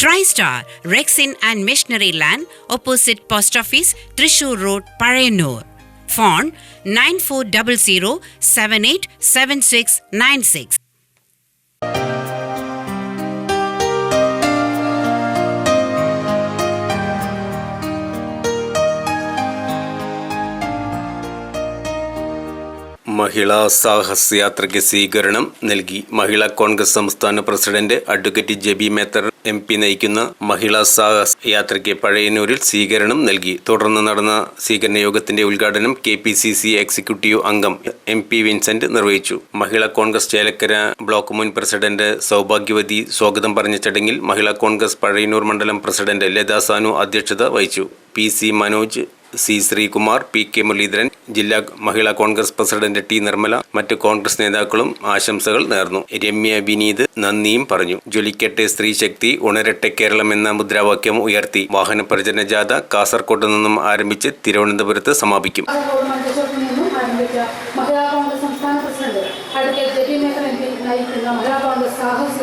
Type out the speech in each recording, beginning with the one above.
TriStar, Rexin and Missionary Land, opposite Post Office, Trishur Road, Parayanur. Phone 9400 787696. മഹിളാ സാഹസയാത്രയ്ക്ക് സ്വീകരണം നൽകി. മഹിളാ കോൺഗ്രസ് സംസ്ഥാന president advocate Jebi Mather M P നയിക്കുന്ന മഹിളാ സാഹസ് യാത്രയ്ക്ക് പഴയന്നൂരിൽ സ്വീകരണം നൽകി. തുടർന്ന് നടന്ന സ്വീകരണ യോഗത്തിന്റെ ഉദ്ഘാടനം K P C C executive അംഗം എം പി വിൻസെന്റ് നിർവഹിച്ചു. മഹിളാ കോൺഗ്രസ് ചേലക്കര ബ്ലോക്ക് മുൻ പ്രസിഡന്റ് സൗഭാഗ്യവതി സ്വാഗതം പറഞ്ഞ ചടങ്ങിൽ മഹിളാ കോൺഗ്രസ് പഴയന്നൂർ മണ്ഡലം പ്രസിഡന്റ് ലതാ സാനു അധ്യക്ഷത വഹിച്ചു. P C Manoj C Sreekumar P K Muraleedharan ജില്ലാ മഹിളാ കോൺഗ്രസ് പ്രസിഡന്റ് ടി നിർമ്മല മറ്റ് കോൺഗ്രസ് നേതാക്കളും ആശംസകൾ നേർന്നു. രമ്യ വിനീത് നന്ദിയും പറഞ്ഞു. ജ്വലിക്കട്ടെ സ്ത്രീശക്തി ഉണരട്ടെ കേരളം എന്ന മുദ്രാവാക്യം ഉയർത്തി. വാഹന പ്രചരണ ജാഥ കാസർകോട്ട് നിന്നും ആരംഭിച്ച് തിരുവനന്തപുരത്ത് സമാപിക്കും. പ്രസിഡന്റ് നയിക്കുന്ന മഹിളാ കോൺഗ്രസ് സാഹസ്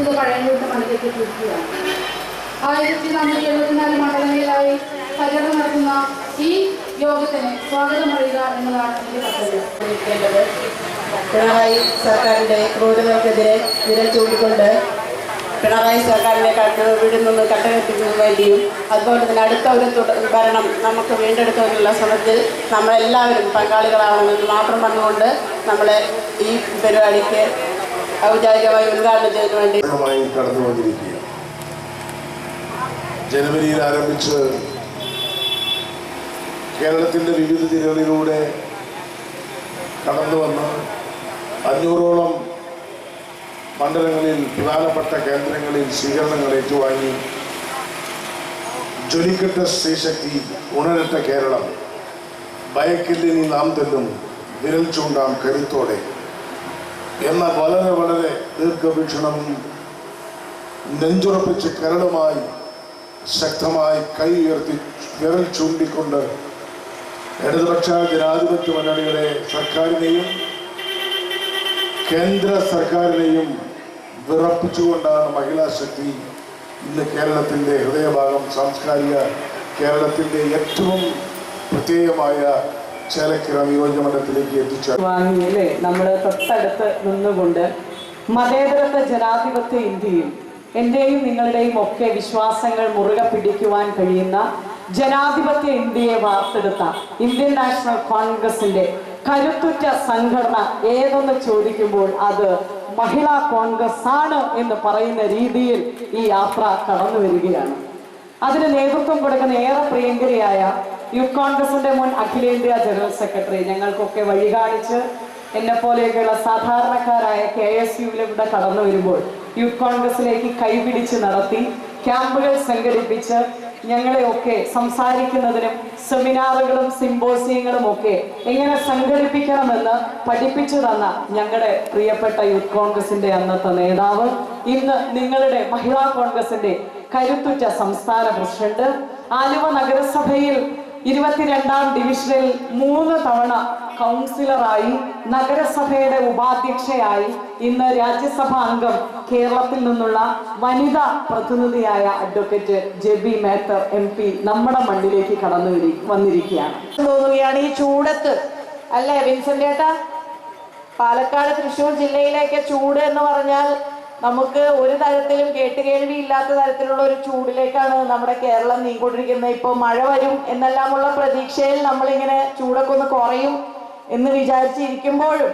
ഇത് ആയിരത്തി നാനൂറ്റി എഴുപത്തിനാല് മണ്ഡലങ്ങളിലായി പര്യടനം നടത്തുന്ന ഈ യോഗത്തിന് സ്വാഗതം പറയുക എന്നതാണ് കർത്തവ്യം. പിണറായി സർക്കാരിന്റെ ക്രൂരതകൾക്കെതിരെ വിരൽ ചൂണ്ടിക്കൊണ്ട് പിണറായി സർക്കാരിനെ കട്ടുവിടിൽ നിന്ന് കട്ടകെട്ടിക്കുന്നതിന് വേണ്ടിയും അതുപോലെ തന്നെ അടുത്ത ഒരു തുട- ഭരണം നമുക്ക് വീണ്ടെടുക്കാനുള്ള ശ്രമത്തിൽ നമ്മളെല്ലാവരും പങ്കാളികളാവണമെന്ന് മാത്രം പറഞ്ഞുകൊണ്ട് നമ്മളെ ഈ പരിപാടിക്ക് ഔപചാരികമായി ഉദ്ഘാടനം ചെയ്തതിനു വേണ്ടി ജനുവരിയിൽ ആരംഭിച്ച് കേരളത്തിന്റെ വിവിധ ജില്ലകളിലൂടെ കടന്നു വന്ന് അഞ്ഞൂറോളം മണ്ഡലങ്ങളിൽ പ്രധാനപ്പെട്ട കേന്ദ്രങ്ങളിൽ സ്വീകരണങ്ങൾ ഏറ്റുവാങ്ങി ജ്വലിക്കട്ട സ്ത്രീശക്തി ഉണരട്ട കേരളം ഭയക്കില്ലിനി നാം തെല്ലും വിരൽ ചൂണ്ടാം കരുത്തോടെ എന്ന വളരെ വളരെ ദീർഘവീക്ഷണവും നെഞ്ചുറപ്പിച്ച് കരളുമായി ശക്തമായി കൈ ഉയർത്തി വിരൽ ചൂണ്ടിക്കൊണ്ട് ഇടതുപക്ഷ ജനാധിപത്യ മുന്നണികളെ സർക്കാരിനെയും കേന്ദ്ര സർക്കാരിനെയും വിറപ്പിച്ചുകൊണ്ടാണ് മഹിളാ ശക്തി ഇന്ന് കേരളത്തിന്റെ ഹൃദയഭാഗം സാംസ്കാരിക കേരളത്തിന്റെ ഏറ്റവും പ്രത്യേകമായ ചേലക്കര നിയോജകമണ്ഡലത്തിലേക്ക് എത്തിച്ചേർന്നു. വാങ്ങിയല്ലേ? നമ്മൾ തൊട്ടടുത്ത് നിന്നുകൊണ്ട് മതേതരത്വ ജനാധിപത്യ ഇന്ത്യയും എന്റെയും നിങ്ങളുടെയും ഒക്കെ വിശ്വാസങ്ങൾ മുറുകെ പിടിക്കുവാൻ കഴിയുന്ന ജനാധിപത്യ ഇന്ത്യയെ വാർത്തെടുത്ത ഇന്ത്യൻ നാഷണൽ കോൺഗ്രസിന്റെ കരുത്തുറ്റ സംഘടന ഏതെന്ന് ചോദിക്കുമ്പോൾ അത് മഹിളാ കോൺഗ്രസ് ആണ് എന്ന് പറയുന്ന രീതിയിൽ ഈ യാത്ര കടന്നു വരികയാണ്. അതിന് നേതൃത്വം കൊടുക്കുന്ന ഏറെ പ്രിയങ്കരിയായ യൂത്ത് കോൺഗ്രസിന്റെ മുൻ അഖിലേന്ത്യാ ജനറൽ സെക്രട്ടറി ഞങ്ങൾക്കൊക്കെ വഴി കാണിച്ച് എന്നെ പോലെയൊക്കെയുള്ള സാധാരണക്കാരായ കെ എസ് യുവിലൂടെ കടന്നു വരുമ്പോൾ യൂത്ത് കോൺഗ്രസിലേക്ക് കൈപിടിച്ച് നടത്തി ക്യാമ്പുകൾ സംഘടിപ്പിച്ച് ഞങ്ങളെയൊക്കെ സംസാരിക്കുന്നതിനും സെമിനാറുകളും സിമ്പോസിയങ്ങളും ഒക്കെ എങ്ങനെ സംഘടിപ്പിക്കണമെന്ന് പഠിപ്പിച്ചു തന്ന ഞങ്ങളുടെ പ്രിയപ്പെട്ട യൂത്ത് കോൺഗ്രസിന്റെ അന്നത്തെ നേതാവ് ഇന്ന് നിങ്ങളുടെ മഹിളാ കോൺഗ്രസിന്റെ കരുത്തുറ്റ സംസ്ഥാന പ്രസിഡന്റ് ആലുവ നഗരസഭയിൽ ഇരുപത്തിരണ്ടാം ഡിവിഷനിൽ മൂന്ന് തവണ കൗൺസിലറായി നഗരസഭയുടെ ഉപാധ്യക്ഷയായി ഇന്ന് രാജ്യസഭാ അംഗം കേരളത്തിൽ നിന്നുള്ള വനിതാ പ്രതിനിധിയായ advocate Jebi Mather M P നമ്മുടെ മണ്ണിലേക്ക് കടന്നു വന്നിരിക്കുകയാണ്. തോന്നുകയാണ് ഈ ചൂടത്ത്. അല്ലേ വിൻസെന്റ് ഏട്ടാ പാലക്കാട് തൃശൂർ ജില്ലയിലേക്ക് ചൂട് എന്ന് പറഞ്ഞാൽ നമുക്ക് ഒരു തരത്തിലും കേട്ടുകേൾവി ഇല്ലാത്ത തരത്തിലുള്ള ഒരു ചൂടിലേക്കാണ് നമ്മുടെ കേരളം നീങ്ങിക്കൊണ്ടിരിക്കുന്നത്. ഇപ്പോൾ മഴ വരും എന്നെല്ലാമുള്ള പ്രതീക്ഷയിൽ നമ്മളിങ്ങനെ ചൂടൊക്കെ ഒന്ന് കുറയും എന്ന് വിചാരിച്ചിരിക്കുമ്പോഴും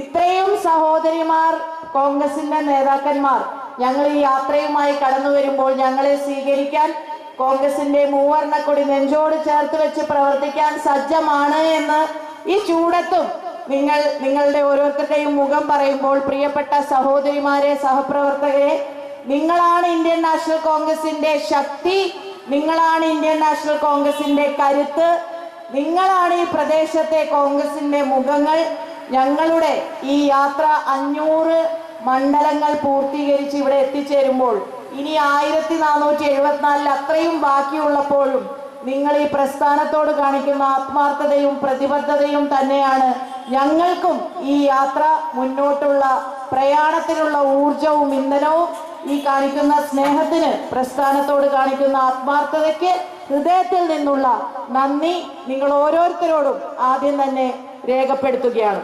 ഇത്രയും സഹോദരിമാർ കോൺഗ്രസിന്റെ നേതാക്കന്മാർ ഞങ്ങൾ ഈ യാത്രയുമായി കടന്നു വരുമ്പോൾ ഞങ്ങളെ സ്വീകരിക്കാൻ കോൺഗ്രസിന്റെ മൂവർണക്കൊടി നെഞ്ചോട് ചേർത്ത് വെച്ച് പ്രവർത്തിക്കാൻ സജ്ജമാണ് എന്ന് ഈ ചൂടത്തും നിങ്ങൾ നിങ്ങളുടെ ഓരോരുത്തരുടെയും മുഖം പറയുമ്പോൾ പ്രിയപ്പെട്ട സഹോദരിമാരെ സഹപ്രവർത്തകരെ നിങ്ങളാണ് ഇന്ത്യൻ നാഷണൽ കോൺഗ്രസിന്റെ ശക്തി നിങ്ങളാണ് ഇന്ത്യൻ നാഷണൽ കോൺഗ്രസിന്റെ കരുത്ത് നിങ്ങളാണ് ഈ പ്രദേശത്തെ കോൺഗ്രസിന്റെ മുഖങ്ങൾ. ഞങ്ങളുടെ ഈ യാത്ര അഞ്ഞൂറ് മണ്ഡലങ്ങൾ പൂർത്തീകരിച്ച് ഇവിടെ എത്തിച്ചേരുമ്പോൾ ഇനി ആയിരത്തി നാനൂറ്റി എഴുപത്തിനാലിൽ അത്രയും ബാക്കിയുള്ളപ്പോഴും നിങ്ങൾ ഈ പ്രസ്ഥാനത്തോട് കാണിക്കുന്ന ആത്മാർത്ഥതയും പ്രതിബദ്ധതയും തന്നെയാണ്. ഞങ്ങൾക്കും ഈ യാത്ര മുന്നോട്ടുള്ള പ്രയാണത്തിനുള്ള ഊർജവും ഇന്ധനവും ഈ കാണിക്കുന്ന സ്നേഹത്തിന് പ്രസ്ഥാനത്തോട് കാണിക്കുന്ന ആത്മാർത്ഥതയ്ക്ക് ഹൃദയത്തിൽ നിന്നുള്ള നന്ദി നിങ്ങൾ ഓരോരുത്തരോടും ആദ്യം തന്നെ രേഖപ്പെടുത്തുകയാണ്.